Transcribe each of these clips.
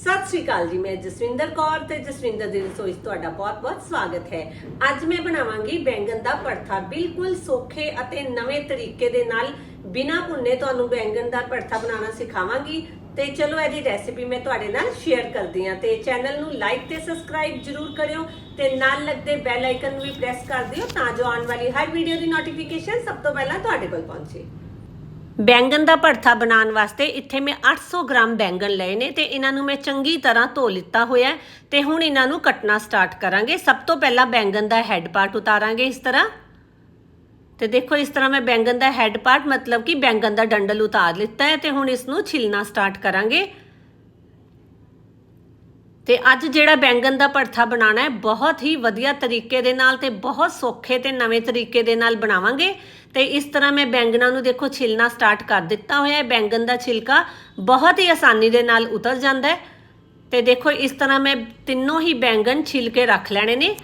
ਸਤਿ ਸ਼੍ਰੀ ਅਕਾਲ ਜੀ, ਮੈਂ ਜਸਵਿੰਦਰ ਕੌਰ ਤੇ ਜਸਵਿੰਦਰ ਦੀ ਰਸੋਈ 'ਚ ਤੁਹਾਡਾ ਬਹੁਤ-ਬਹੁਤ ਸਵਾਗਤ ਹੈ। ਅੱਜ ਮੈਂ ਬਣਾਵਾਂਗੀ ਬੈਂਗਣ ਦਾ ਭਰਥਾ ਬਿਲਕੁਲ ਸੌਖੇ ਅਤੇ ਨਵੇਂ ਤਰੀਕੇ ਦੇ ਨਾਲ ਬਿਨਾਂ ਭੁੰਨੇ ਤੁਹਾਨੂੰ ਬੈਂਗਣ ਦਾ ਭਰਥਾ ਬਣਾਉਣਾ ਸਿਖਾਵਾਂਗੀ। ਤੇ ਚਲੋ ਇਹਦੀ ਰੈਸਿਪੀ ਮੈਂ ਤੁਹਾਡੇ ਨਾਲ ਸ਼ੇਅਰ ਕਰਦੀ ਹਾਂ ਤੇ ਚੈਨਲ ਨੂੰ ਲਾਈਕ ਤੇ ਸਬਸਕ੍ਰਾਈਬ ਜਰੂਰ ਕਰਿਓ ਤੇ ਨਾਲ ਲੱਗਦੇ ਬੈਲ ਆਈਕਨ ਨੂੰ ਵੀ ਪ੍ਰੈਸ ਕਰ ਦਿਓ ਤਾਂ ਜੋ ਆਉਣ ਵਾਲੀ ਹਰ ਵੀਡੀਓ ਦੀ ਨੋਟੀਫਿਕੇਸ਼ਨ ਸਭ ਤੋਂ ਪਹਿਲਾਂ ਤੁਹਾਡੇ ਕੋਲ ਪਹੁੰਚੇ। ਬੈਂਗਣ ਦਾ ਭੜਥਾ ਬਣਾਉਣ ਵਾਸਤੇ ਇੱਥੇ ਮੈਂ 800 ਗ੍ਰਾਮ ਬੈਂਗਣ ਲਏ ਨੇ ਤੇ ਇਹਨਾਂ ਨੂੰ ਮੈਂ ਚੰਗੀ ਤਰ੍ਹਾਂ ਧੋ ਲਿੱਤਾ ਹੋਇਆ ਹੈ ਤੇ ਹੁਣ ਇਹਨਾਂ ਨੂੰ ਕੱਟਣਾ ਸਟਾਰਟ ਕਰਾਂਗੇ। ਸਭ ਤੋਂ ਪਹਿਲਾਂ ਬੈਂਗਣ ਦਾ ਹੈੱਡ ਪਾਰਟ ਉਤਾਰਾਂਗੇ ਇਸ ਤਰ੍ਹਾਂ। ਤੇ ਦੇਖੋ ਇਸ ਤਰ੍ਹਾਂ ਮੈਂ ਬੈਂਗਣ ਦਾ ਹੈੱਡ ਪਾਰਟ ਮਤਲਬ ਕਿ ਬੈਂਗਣ ਦਾ ਡੰਡਲ ਉਤਾਰ ਲਿੱਤਾ ਹੈ ਤੇ ਹੁਣ ਇਸ ਨੂੰ ਛਿਲਣਾ ਸਟਾਰਟ ਕਰਾਂਗੇ। ਤੇ ਅੱਜ ਜਿਹੜਾ ਬੈਂਗਣ ਦਾ ਭੜਥਾ ਬਣਾਉਣਾ ਹੈ, ਬਹੁਤ ਹੀ ਵਧੀਆ ਤਰੀਕੇ ਦੇ ਨਾਲ ਤੇ ਬਹੁਤ ਸੌਖੇ ਤੇ ਨਵੇਂ ਤਰੀਕੇ ਦੇ ਨਾਲ ਬਣਾਵਾਂਗੇ। ਤੇ ਇਸ ਤਰ੍ਹਾਂ ਮੈਂ ਬੈਂਗਣਾ ਨੂੰ ਦੇਖੋ ਛਿਲਣਾ ਸਟਾਰਟ ਕਰ ਦਿੱਤਾ ਹੋਇਆ ਹੈ। ਬੈਂਗਣ ਦਾ ਛਿਲਕਾ ਬਹੁਤ ਹੀ ਆਸਾਨੀ ਦੇ ਨਾਲ ਉਤਰ ਜਾਂਦਾ ਹੈ। ਤੇ ਦੇਖੋ ਇਸ ਤਰ੍ਹਾਂ ਮੈਂ ਤਿੰਨੋਂ ਹੀ ਬੈਂਗਣ ਛਿਲ ਕੇ ਰੱਖ ਲੈਣੇ ਨੇ।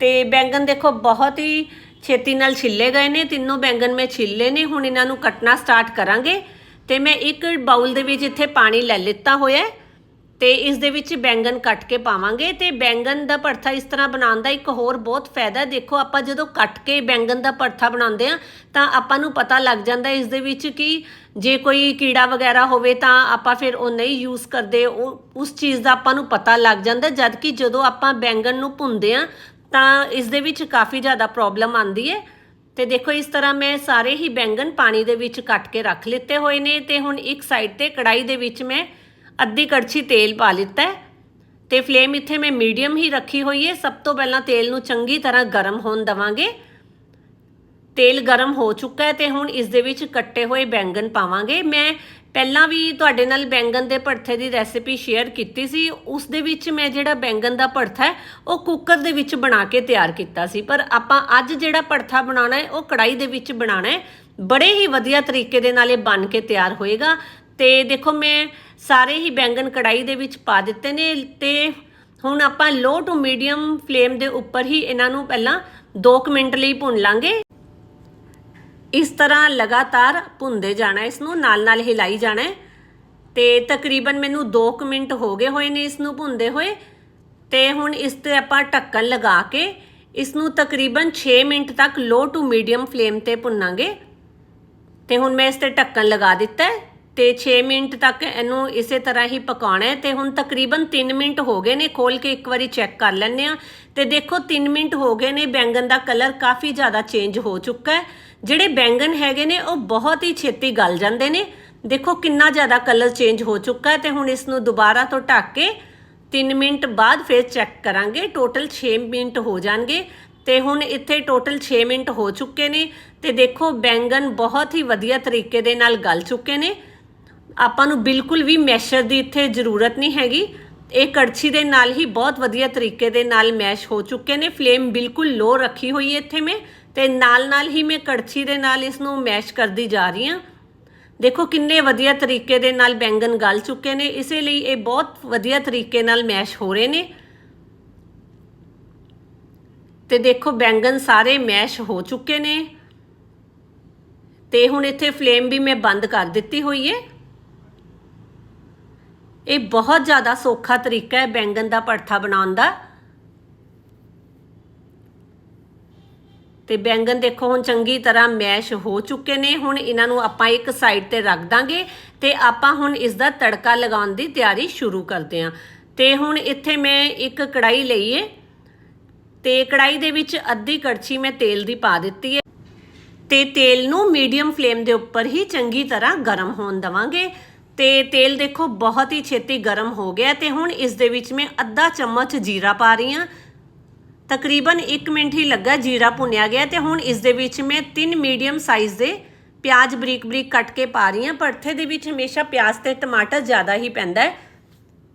ਤੇ ਬੈਂਗਣ ਦੇਖੋ ਬਹੁਤ ਹੀ ਛੇਤੀ ਨਾਲ ਛਿੱਲੇ ਗਏ ਨੇ। ਤਿੰਨੋਂ ਬੈਂਗਣ ਮੈਂ ਛਿੱਲੇ ਨੇ। ਹੁਣ ਇਹਨਾਂ ਨੂੰ ਕੱਟਣਾ ਸਟਾਰਟ ਕਰਾਂਗੇ। ਤੇ ਮੈਂ ਇੱਕ ਬਾਉਲ ਦੇ ਵਿੱਚ ਇੱਥੇ ਪਾਣੀ ਲੈ ਲਿੱਤਾ ਹੋਇਆ ਹੈ। ਤੇ ਇਸ ਦੇ ਵਿੱਚ ਬੈਂਗਣ ਕੱਟ ਕੇ ਪਾਵਾਂਗੇ ਤੇ ਬੈਂਗਣ ਦਾ ਭਰਥਾ ਇਸ ਤਰ੍ਹਾਂ ਬਣਾਉਣ ਦਾ ਇੱਕ ਹੋਰ ਬਹੁਤ ਫਾਇਦਾ ਦੇਖੋ, ਆਪਾਂ ਜਦੋਂ ਕੱਟ ਕੇ ਬੈਂਗਣ ਦਾ ਭਰਥਾ ਬਣਾਉਂਦੇ ਆ ਤਾਂ ਆਪਾਂ ਨੂੰ ਪਤਾ ਲੱਗ ਜਾਂਦਾ ਇਸ ਦੇ ਵਿੱਚ ਕਿ ਜੇ ਕੋਈ ਕੀੜਾ ਵਗੈਰਾ ਹੋਵੇ ਤਾਂ ਆਪਾਂ ਫਿਰ ਉਹ ਨਹੀਂ ਯੂਜ਼ ਕਰਦੇ। ਉਹ, ਉਸ ਚੀਜ਼ ਦਾ ਆਪਾਂ ਨੂੰ ਪਤਾ ਲੱਗ ਜਾਂਦਾ ਜਦ ਕਿ ਜਦੋਂ ਆਪਾਂ ਬੈਂਗਣ ਨੂੰ ਭੁੰਨਦੇ ਆ ਤਾਂ ਇਸ ਦੇ ਵਿੱਚ ਕਾਫੀ ਜ਼ਿਆਦਾ ਪ੍ਰੋਬਲਮ ਆਉਂਦੀ ਹੈ। ਤੇ ਦੇਖੋ, ਇਸ ਤਰ੍ਹਾਂ ਮੈਂ ਸਾਰੇ ਹੀ ਬੈਂਗਣ ਪਾਣੀ ਦੇ ਵਿੱਚ ਕੱਟ ਕੇ ਰੱਖ ਲਿੱਤੇ ਹੋਏ ਨੇ ਤੇ ਹੁਣ ਇੱਕ ਸਾਈਡ ਤੇ ਕੜਾਈ ਦੇ ਵਿੱਚ ਮੈਂ ਅੱਧੀ ਕੜਛੀ ਤੇਲ ਪਾ ਲਿੱਤਾ ਹੈ ਤੇ ਫਲੇਮ ਇੱਥੇ ਮੈਂ ਮੀਡੀਅਮ ਹੀ ਰੱਖੀ ਹੋਈ ਹੈ। ਸਭ ਤੋਂ ਪਹਿਲਾਂ ਤੇਲ ਨੂੰ ਚੰਗੀ ਤਰ੍ਹਾਂ ਗਰਮ ਹੋਣ ਦਵਾਂਗੇ। ਤੇਲ ਗਰਮ ਹੋ ਚੁੱਕਾ ਹੈ ਤੇ ਹੁਣ ਇਸ ਦੇ ਵਿੱਚ ਕੱਟੇ ਹੋਏ ਬੈਂਗਣ ਪਾਵਾਂਗੇ। ਮੈਂ ਪਹਿਲਾਂ ਵੀ ਤੁਹਾਡੇ ਨਾਲ ਬੈਂਗਣ ਦੇ ਭੜਥੇ ਦੀ ਰੈਸਿਪੀ ਸ਼ੇਅਰ ਕੀਤੀ ਸੀ। ਉਸ ਦੇ ਵਿੱਚ ਮੈਂ ਜਿਹੜਾ ਬੈਂਗਣ ਦਾ ਭੜਥਾ ਹੈ, ਉਹ ਕੁੱਕਰ ਦੇ ਵਿੱਚ ਬਣਾ ਕੇ ਤਿਆਰ ਕੀਤਾ ਸੀ। ਪਰ ਆਪਾਂ ਅੱਜ ਜਿਹੜਾ ਭੜਥਾ ਬਣਾਉਣਾ ਹੈ, ਉਹ ਕੜਾਈ ਦੇ ਵਿੱਚ ਬਣਾਉਣਾ ਹੈ। ਬੜੇ ਹੀ ਵਧੀਆ ਤਰੀਕੇ ਦੇ ਨਾਲ ਇਹ ਬਣ ਕੇ ਤਿਆਰ ਹੋਏਗਾ। ਤੇ ਦੇਖੋ ਮੈਂ ਸਾਰੇ ਹੀ ਬੈਂਗਣ ਕੜਾਈ ਦੇ ਵਿੱਚ ਪਾ ਦਿੱਤੇ ਨੇ ਤੇ ਹੁਣ ਆਪਾਂ ਲੋ ਟੂ ਮੀਡੀਅਮ ਫਲੇਮ ਦੇ ਉੱਪਰ ਹੀ ਇਹਨਾਂ ਨੂੰ ਪਹਿਲਾਂ 2 ਮਿੰਟ ਲਈ ਭੁੰਨ ਲਾਂਗੇ। ਇਸ ਤਰ੍ਹਾਂ ਲਗਾਤਾਰ ਭੁੰਨਦੇ ਜਾਣਾ ਇਸ ਨੂੰ ਨਾਲ ਨਾਲ ਹਿਲਾਈ ਜਾਣਾ ਹੈ। ਤੇ ਤਕਰੀਬਨ ਮੈਨੂੰ 2 ਮਿੰਟ ਹੋ ਗਏ ਹੋਏ ਨੇ ਇਸ ਨੂੰ ਭੁੰਦੇ ਹੋਏ। ਤੇ ਹੁਣ ਇਸ ਤੇ ਆਪਾਂ ਢੱਕਣ ਲਗਾ ਕੇ ਇਸ ਨੂੰ ਤਕਰੀਬਨ 6 ਮਿੰਟ ਤੱਕ ਲੋ ਟੂ ਮੀਡੀਅਮ ਫਲੇਮ ਤੇ ਭੁੰਨਾਂਗੇ। ਤੇ ਹੁਣ ਮੈਂ ਇਸ ਤੇ ਢੱਕਣ ਲਗਾ ਦਿੱਤਾ ਹੈ। ਤੇ 6 ਮਿੰਟ ਤੱਕ ਇਹਨੂੰ ਇਸੇ ਤਰ੍ਹਾਂ ਹੀ ਪਕਾਉਣਾ ਹੈ ਤੇ ਹੁਣ ਤਕਰੀਬਨ 3 ਮਿੰਟ ਹੋ ਗਏ ਨੇ ਖੋਲ ਕੇ ਇੱਕ ਵਾਰੀ ਚੈੱਕ ਕਰ ਲੈਂਦੇ ਆ ਤੇ ਦੇਖੋ 3 ਮਿੰਟ ਹੋ ਗਏ ਨੇ, ਬੈਂਗਣ ਦਾ ਕਲਰ ਕਾਫੀ ਜ਼ਿਆਦਾ ਚੇਂਜ ਹੋ ਚੁੱਕਾ ਹੈ। ਜਿਹੜੇ ਬੈਂਗਣ ਹੈਗੇ ਨੇ, ਉਹ ਬਹੁਤ ਹੀ ਛੇਤੀ ਗਲ ਜਾਂਦੇ ਨੇ। ਦੇਖੋ, ਕਿੰਨਾ ਜ਼ਿਆਦਾ ਕਲਰ ਚੇਂਜ ਹੋ ਚੁੱਕਾ ਹੈ ਤੇ ਹੁਣ ਇਸ ਨੂੰ ਦੁਬਾਰਾ ਤੋਂ ਢੱਕ ਕੇ 3 ਮਿੰਟ ਬਾਅਦ ਫਿਰ ਚੈੱਕ ਕਰਾਂਗੇ। ਟੋਟਲ 6 ਮਿੰਟ ਹੋ ਜਾਣਗੇ ਤੇ ਹੁਣ ਇੱਥੇ ਟੋਟਲ 6 ਮਿੰਟ ਹੋ ਚੁੱਕੇ ਨੇ ਤੇ ਦੇਖੋ, ਬੈਂਗਣ ਬਹੁਤ ਹੀ ਵਧੀਆ ਤਰੀਕੇ ਦੇ ਨਾਲ ਗਲ ਚੁੱਕੇ ਨੇ। ਆਪਾਂ ਨੂੰ ਬਿਲਕੁਲ ਵੀ ਮੈਸ਼ਰ ਦੀ ਇੱਥੇ ਜ਼ਰੂਰਤ ਨਹੀਂ ਹੈਗੀ। ਇਹ ਕੜਛੀ ਦੇ ਨਾਲ ਹੀ ਬਹੁਤ ਵਧੀਆ ਤਰੀਕੇ ਦੇ ਨਾਲ ਮੈਸ਼ ਹੋ ਚੁੱਕੇ ਨੇ। ਫਲੇਮ ਬਿਲਕੁਲ ਲੋ ਰੱਖੀ ਹੋਈ ਹੈ ਇੱਥੇ ਮੈਂ ਤੇ ਨਾਲ ਨਾਲ ਹੀ ਮੈਂ ਕੜਛੀ ਦੇ ਨਾਲ ਇਸ ਨੂੰ ਮੈਸ਼ ਕਰਦੀ ਜਾ ਰਹੀ ਹਾਂ। ਦੇਖੋ ਕਿੰਨੇ ਵਧੀਆ ਤਰੀਕੇ ਦੇ ਨਾਲ ਬੈਂਗਣ ਗਲ ਚੁੱਕੇ ਨੇ। ਇਸੇ ਲਈ ਇਹ ਬਹੁਤ ਵਧੀਆ ਤਰੀਕੇ ਨਾਲ ਮੈਸ਼ ਹੋ ਰਹੇ ਨੇ। ਤੇ ਦੇਖੋ ਬੈਂਗਣ ਸਾਰੇ ਮੈਸ਼ ਹੋ ਚੁੱਕੇ ਨੇ। ਤੇ ਹੁਣ ਇੱਥੇ ਫਲੇਮ ਵੀ ਮੈਂ ਬੰਦ ਕਰ ਦਿੱਤੀ ਹੋਈ ਹੈ। ਇਹ ਬਹੁਤ ਜ਼ਿਆਦਾ ਸੌਖਾ ਤਰੀਕਾ ਹੈ ਬੈਂਗਣ ਦਾ ਭਰਥਾ ਬਣਾਉਣ ਦਾ। ਤੇ ਬੈਂਗਣ ਦੇਖੋ, ਹੁਣ ਚੰਗੀ ਤਰ੍ਹਾਂ ਮੈਸ਼ ਹੋ ਚੁੱਕੇ ਨੇ। ਹੁਣ ਇਹਨਾਂ ਨੂੰ ਆਪਾਂ ਇੱਕ ਸਾਈਡ ਤੇ ਰੱਖ ਦਾਂਗੇ ਤੇ ਆਪਾਂ ਹੁਣ ਇਸ ਦਾ ਤੜਕਾ ਲਗਾਉਣ ਦੀ ਤਿਆਰੀ ਸ਼ੁਰੂ ਕਰਦੇ ਹਾਂ। ਤੇ ਹੁਣ ਇੱਥੇ ਮੈਂ ਇੱਕ ਕੜਾਈ ਲਈ ਏ। ਤੇ ਕੜਾਈ ਦੇ ਵਿੱਚ ਅੱਧੀ ਕੜਛੀ ਮੈਂ ਤੇਲ ਦੀ ਪਾ ਦਿੱਤੀ ਹੈ ਤੇ ਤੇਲ ਨੂੰ ਮੀਡੀਅਮ ਫਲੇਮ ਦੇ ਉੱਪਰ ਹੀ ਚੰਗੀ ਤਰ੍ਹਾਂ ਗਰਮ ਹੋਣ ਦਵਾਂਗੇ। ਤੇ ਤੇਲ ਦੇਖੋ ਬਹੁਤ ਹੀ ਛੇਤੀ ਗਰਮ ਹੋ ਗਿਆ ਤੇ ਹੁਣ ਇਸ ਦੇ ਵਿੱਚ ਮੈਂ ਅੱਧਾ ਚਮਚ ਜੀਰਾ ਪਾ ਰਹੀ ਹਾਂ। ਤਕਰੀਬਨ 1 ਮਿੰਟ ਹੀ ਲੱਗਾ ਜੀਰਾ ਭੁੰਨਿਆ ਗਿਆ ਤੇ ਹੁਣ ਇਸ ਦੇ ਵਿੱਚ ਮੈਂ ਤਿੰਨ ਮੀਡੀਅਮ ਸਾਈਜ਼ ਦੇ ਪਿਆਜ਼ ਬਰੀਕ ਬਰੀਕ ਕੱਟ ਕੇ ਪਾ ਰਹੀ ਹਾਂ। ਪਰਥੇ ਦੇ ਵਿੱਚ ਹਮੇਸ਼ਾ ਪਿਆਜ਼ ਤੇ ਟਮਾਟਰ ਜ਼ਿਆਦਾ ਹੀ ਪੈਂਦਾ ਹੈ।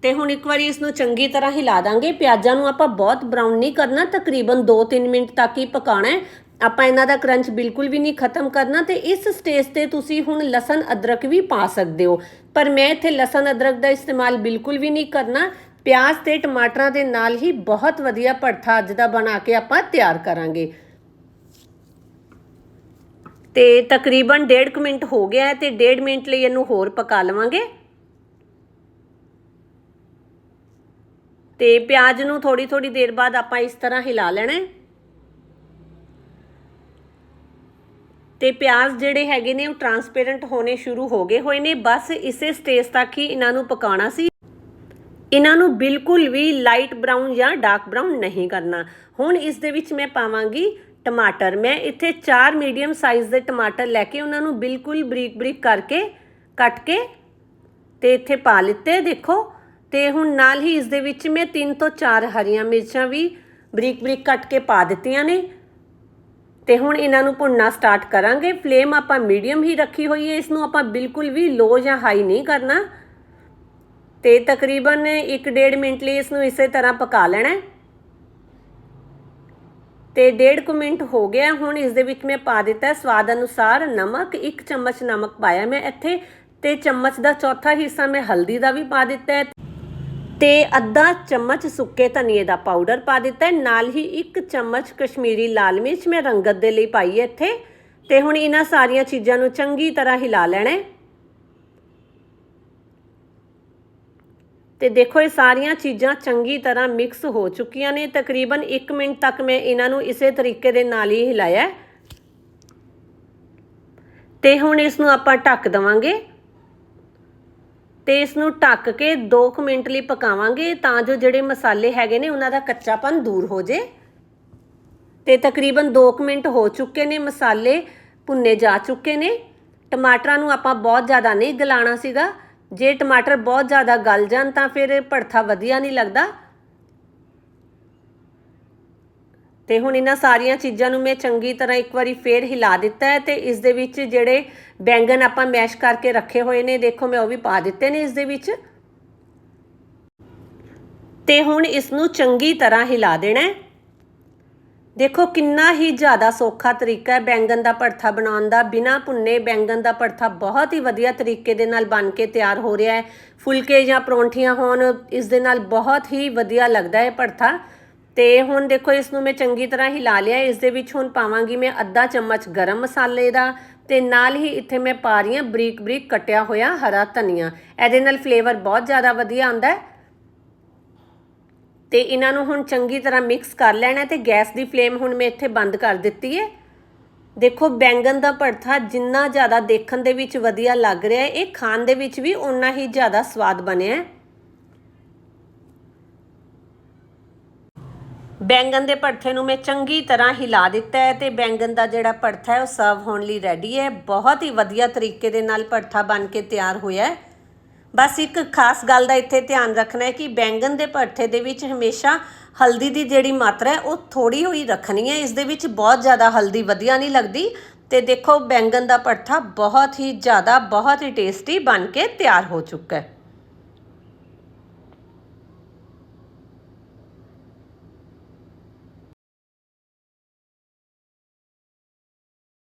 ਤੇ ਹੁਣ ਇੱਕ ਵਾਰੀ ਇਸ ਨੂੰ ਚੰਗੀ ਤਰ੍ਹਾਂ ਹਿਲਾ ਦਾਂਗੇ। ਪਿਆਜ਼ਾਂ ਨੂੰ ਆਪਾਂ ਬਹੁਤ ਬਰਾਊਨ ਨਹੀਂ ਕਰਨਾ, ਤਕਰੀਬਨ 2-3 ਮਿੰਟ ਤੱਕ ਹੀ ਪਕਾਣਾ ਹੈ। ਆਪਾਂ ਇਹਨਾਂ ਦਾ ਕਰੰਚ ਬਿਲਕੁਲ ਵੀ ਨਹੀਂ ਖਤਮ ਕਰਨਾ ਤੇ ਇਸ ਸਟੇਜ ਤੇ ਤੁਸੀਂ ਹੁਣ ਲਸਣ ਅਦਰਕ ਵੀ ਪਾ ਸਕਦੇ ਹੋ। ਪਰ ਮੈਂ ਇੱਥੇ ਲਸਣ ਅਦਰਕ ਦਾ ਇਸਤੇਮਾਲ ਬਿਲਕੁਲ ਵੀ ਨਹੀਂ ਕਰਨਾ। ਪਿਆਜ਼ ਤੇ ਟਮਾਟਰਾਂ ਦੇ ਨਾਲ ਹੀ ਬਹੁਤ ਵਧੀਆ ਭਰਥਾ ਅੱਜ ਦਾ ਬਣਾ ਕੇ ਆਪਾਂ ਤਿਆਰ ਕਰਾਂਗੇ। ਤੇ ਤਕਰੀਬਨ 1.5 ਮਿੰਟ ਹੋ ਗਿਆ ਹੈ ਤੇ 1.5 ਮਿੰਟ ਲਈ ਇਹਨੂੰ ਹੋਰ ਪਕਾ ਲਵਾਂਗੇ। ਤੇ ਪਿਆਜ਼ ਨੂੰ ਥੋੜੀ ਥੋੜੀ ਦੇਰ ਬਾਅਦ ਆਪਾਂ ਇਸ ਤਰ੍ਹਾਂ ਹਿਲਾ ਲੈਣਾ ਹੈ। ਤੇ ਪਿਆਜ਼ ਜਿਹੜੇ ਹੈਗੇ ਨੇ ਉਹ ਟਰਾਂਸਪੇਰੈਂਟ ਹੋਣੇ ਸ਼ੁਰੂ ਹੋ ਗਏ ਹੋਏ ਨੇ। ਬਸ ਇਸੇ ਸਟੇਜ ਤੱਕ ਹੀ ਇਹਨਾਂ ਨੂੰ ਪਕਾਉਣਾ ਸੀ। ਇਹਨਾਂ ਨੂੰ ਬਿਲਕੁਲ ਵੀ ਲਾਈਟ ਬਰਾਊਨ ਜਾਂ ਡਾਰਕ ਬਰਾਊਨ ਨਹੀਂ ਕਰਨਾ। ਹੁਣ ਇਸ ਦੇ ਵਿੱਚ ਮੈਂ ਪਾਵਾਂਗੀ ਟਮਾਟਰ। ਮੈਂ ਇੱਥੇ 4 ਮੀਡੀਅਮ ਸਾਈਜ਼ ਦੇ ਟਮਾਟਰ ਲੈ ਕੇ ਉਹਨਾਂ ਨੂੰ ਬਿਲਕੁਲ ਬਰੀਕ ਬਰੀਕ ਕਰਕੇ ਕੱਟ ਕੇ ਤੇ ਇੱਥੇ ਪਾ ਲਿੱਤੇ, ਦੇਖੋ। ਤੇ ਹੁਣ ਨਾਲ ਹੀ ਇਸ ਦੇ ਵਿੱਚ ਮੈਂ 3 ਤੋਂ 4 ਹਰੀਆਂ ਮਿਰਚਾਂ ਵੀ ਬਰੀਕ ਬਰੀਕ ਕੱਟ ਕੇ ਪਾ ਦਿੱਤੀਆਂ ਨੇ। ਤੇ ਹੁਣ ਇਹਨਾਂ ਨੂੰ ਭੁੰਨਣਾ ਸਟਾਰਟ ਕਰਾਂਗੇ। ਫਲੇਮ ਆਪਾਂ ਮੀਡੀਅਮ ਹੀ ਰੱਖੀ ਹੋਈ ਹੈ। ਇਸ ਨੂੰ ਆਪਾਂ ਬਿਲਕੁਲ ਵੀ ਲੋ ਜਾਂ ਹਾਈ ਨਹੀਂ ਕਰਨਾ। ਤੇ ਤਕਰੀਬਨ 1.5 ਮਿੰਟ ਲਈ ਇਸ ਨੂੰ ਇਸੇ ਤਰ੍ਹਾਂ ਪਕਾ ਲੈਣਾ ਹੈ। ਤੇ ਡੇਢ ਕੁ ਮਿੰਟ ਹੋ ਗਿਆ। ਹੁਣ ਇਸ ਦੇ ਵਿੱਚ ਮੈਂ ਪਾ ਦਿੱਤਾ ਸਵਾਦ ਅਨੁਸਾਰ ਨਮਕ। 1 ਚਮਚ ਨਮਕ ਪਾਇਆ ਮੈਂ ਇੱਥੇ। ਤੇ ਚਮਚ ਦਾ ਚੌਥਾ ਹਿੱਸਾ ਮੈਂ ਹਲਦੀ ਦਾ ਵੀ ਪਾ ਦਿੱਤਾ ਤੇ ਅੱਧਾ ਚਮਚ ਸੁੱਕੇ ਧਨੀਏ ਦਾ ਪਾਊਡਰ ਪਾ ਦਿੱਤਾ ਨਾਲ ਹੀ ਇੱਕ ਚਮਚ ਕਸ਼ਮੀਰੀ ਲਾਲ ਮਿਰਚ ਮੈਂ ਰੰਗਤ ਦੇ ਲਈ ਪਾਈ ਹੈ ਇੱਥੇ। ਤੇ ਹੁਣ ਇਹਨਾਂ ਸਾਰੀਆਂ ਚੀਜ਼ਾਂ ਨੂੰ ਚੰਗੀ ਤਰ੍ਹਾਂ ਹਿਲਾ ਲੈਣਾ ਹੈ। ਤੇ ਦੇਖੋ, ਇਹ ਸਾਰੀਆਂ ਚੀਜ਼ਾਂ ਚੰਗੀ ਤਰ੍ਹਾਂ ਮਿਕਸ ਹੋ ਚੁੱਕੀਆਂ ਨੇ। ਤਕਰੀਬਨ 1 ਮਿੰਟ ਤੱਕ ਮੈਂ ਇਹਨਾਂ ਨੂੰ ਇਸੇ ਤਰੀਕੇ ਦੇ ਨਾਲ ਹੀ ਹਿਲਾਇਆ ਹੈ। ਤੇ ਹੁਣ ਇਸ ਨੂੰ ਆਪਾਂ ਢੱਕ ਦਵਾਂਗੇ। ਤੇ ਇਸ ਨੂੰ ਢੱਕ ਕੇ 2 ਮਿੰਟ ਲਈ ਪਕਾਵਾਂਗੇ ਤਾਂ ਜੋ ਜਿਹੜੇ ਮਸਾਲੇ ਹੈਗੇ ਨੇ ਉਹਨਾਂ ਦਾ ਕੱਚਾਪਨ ਦੂਰ ਹੋ ਜੇ। ਤੇ ਤਕਰੀਬਨ 2 ਮਿੰਟ ਹੋ ਚੁੱਕੇ ਨੇ ਮਸਾਲੇ ਭੁੰਨੇ ਜਾ ਚੁੱਕੇ ਨੇ। ਟਮਾਟਰਾਂ ਨੂੰ ਆਪਾਂ ਬਹੁਤ ਜ਼ਿਆਦਾ ਨਹੀਂ ਗਲਾਣਾ ਸੀਗਾ। ਜੇ ਟਮਾਟਰ ਬਹੁਤ ਜ਼ਿਆਦਾ ਗਲ ਜਾਣ ਤਾਂ ਫਿਰ ਭੜਥਾ ਵਧੀਆ ਨਹੀਂ ਲੱਗਦਾ। ਤੇ ਹੁਣ ਇਹਨਾਂ ਸਾਰੀਆਂ ਚੀਜ਼ਾਂ ਨੂੰ ਮੈਂ ਚੰਗੀ ਤਰ੍ਹਾਂ ਇੱਕ ਵਾਰੀ ਫੇਰ ਹਿਲਾ ਦਿੱਤਾ ਹੈ ਤੇ ਇਸ ਦੇ ਵਿੱਚ ਜਿਹੜੇ ਬੈਂਗਨ ਆਪਾਂ ਮੈਸ਼ ਕਰਕੇ ਰੱਖੇ ਹੋਏ ਨੇ, ਦੇਖੋ ਮੈਂ ਉਹ ਵੀ ਪਾ ਦਿੱਤੇ ਨੇ ਇਸ ਦੇ ਵਿੱਚ। ਤੇ ਹੁਣ ਇਸ ਨੂੰ ਚੰਗੀ ਤਰ੍ਹਾਂ ਹਿਲਾ ਦੇਣਾ ਹੈ। ਦੇਖੋ ਕਿੰਨਾ ਹੀ ਜ਼ਿਆਦਾ ਸੌਖਾ ਤਰੀਕਾ ਹੈ ਬੈਂਗਨ ਦਾ ਭੜਥਾ ਬਣਾਉਣ ਦਾ। ਬਿਨਾ ਭੁੰਨੇ ਬੈਂਗਨ ਦਾ ਭੜਥਾ ਬਹੁਤ ਹੀ ਵਧੀਆ ਤਰੀਕੇ ਦੇ ਨਾਲ ਬਣ ਕੇ ਤਿਆਰ ਹੋ ਰਿਹਾ ਹੈ। ਫੁਲਕੇ ਜਾਂ ਪਰੌਂਠੀਆਂ ਹੋਣ, ਇਸ ਦੇ ਨਾਲ ਬਹੁਤ ਹੀ ਵਧੀਆ ਲੱਗਦਾ ਹੈ ਭਰਥਾ। ਤੇ ਹੁਣ ਦੇਖੋ ਇਸ ਨੂੰ ਮੈਂ ਚੰਗੀ ਤਰ੍ਹਾਂ ਹਿਲਾ ਲਿਆ, ਇਸ ਦੇ ਵਿੱਚ ਹੁਣ ਪਾਵਾਂਗੀ ਮੈਂ ਅੱਧਾ ਚਮਚ ਗਰਮ ਮਸਾਲੇ ਦਾ ਤੇ ਨਾਲ ਹੀ ਇੱਥੇ ਮੈਂ ਪਾ ਰਹੀ ਹਾਂ ਬਰੀਕ ਬਰੀਕ ਕਟਿਆ ਹੋਇਆ ਹਰਾ ਧਨੀਆ। ਇਹਦੇ ਨਾਲ ਫਲੇਵਰ ਬਹੁਤ ਜ਼ਿਆਦਾ ਵਧੀਆ ਆਉਂਦਾ ਹੈ। ਤੇ ਇਹਨਾਂ ਨੂੰ ਹੁਣ ਚੰਗੀ ਤਰ੍ਹਾਂ ਮਿਕਸ ਕਰ ਲੈਣਾ ਤੇ ਗੈਸ ਦੀ ਫਲੇਮ ਹੁਣ ਮੈਂ ਇੱਥੇ ਬੰਦ ਕਰ ਦਿੱਤੀ ਹੈ। ਦੇਖੋ ਬੈਂਗਨ ਦਾ ਭਰਥਾ ਜਿੰਨਾ ਜ਼ਿਆਦਾ ਦੇਖਣ ਦੇ ਵਿੱਚ ਵਧੀਆ ਲੱਗ ਰਿਹਾ ਹੈ, ਇਹ ਖਾਣ ਦੇ ਵਿੱਚ ਵੀ ਉਨਾ ਹੀ ਜ਼ਿਆਦਾ ਸਵਾਦ ਬਣਿਆ ਹੈ। ਬੈਂਗਨ ਦੇ ਭੜਥੇ ਨੂੰ ਮੈਂ ਚੰਗੀ ਤਰ੍ਹਾਂ ਹਿਲਾ ਦਿੱਤਾ ਹੈ ਤੇ ਬੈਂਗਨ ਦਾ ਜਿਹੜਾ ਭੜਥਾ ਹੈ ਉਹ ਸਰਵ ਹੋਣ ਲਈ ਰੈਡੀ ਹੈ। ਬਹੁਤ ਹੀ ਵਧੀਆ ਤਰੀਕੇ ਦੇ ਨਾਲ ਭੜਥਾ ਬਣ ਕੇ ਤਿਆਰ ਹੋਇਆ ਹੈ। ਬਸ ਇੱਕ ਖਾਸ ਗੱਲ ਦਾ ਇੱਥੇ ਧਿਆਨ ਰੱਖਣਾ ਹੈ ਕਿ ਬੈਂਗਨ ਦੇ ਭੜਥੇ ਦੇ ਵਿੱਚ ਹਮੇਸ਼ਾ ਹਲਦੀ ਦੀ ਜਿਹੜੀ ਮਾਤਰਾ ਹੈ, ਉਹ ਥੋੜੀ ਹੋਈ ਰੱਖਣੀ ਹੈ। ਇਸ ਦੇ ਵਿੱਚ ਬਹੁਤ ਜ਼ਿਆਦਾ ਹਲਦੀ ਵਧੀਆ ਨਹੀਂ ਲੱਗਦੀ ਤੇ ਦੇਖੋ ਬੈਂਗਨ ਦਾ ਭੜਥਾ ਬਹੁਤ ਹੀ ਜ਼ਿਆਦਾ, ਬਹੁਤ ਹੀ ਟੇਸਟੀ ਬਣ ਕੇ ਤਿਆਰ ਹੋ ਚੁੱਕਾ ਹੈ।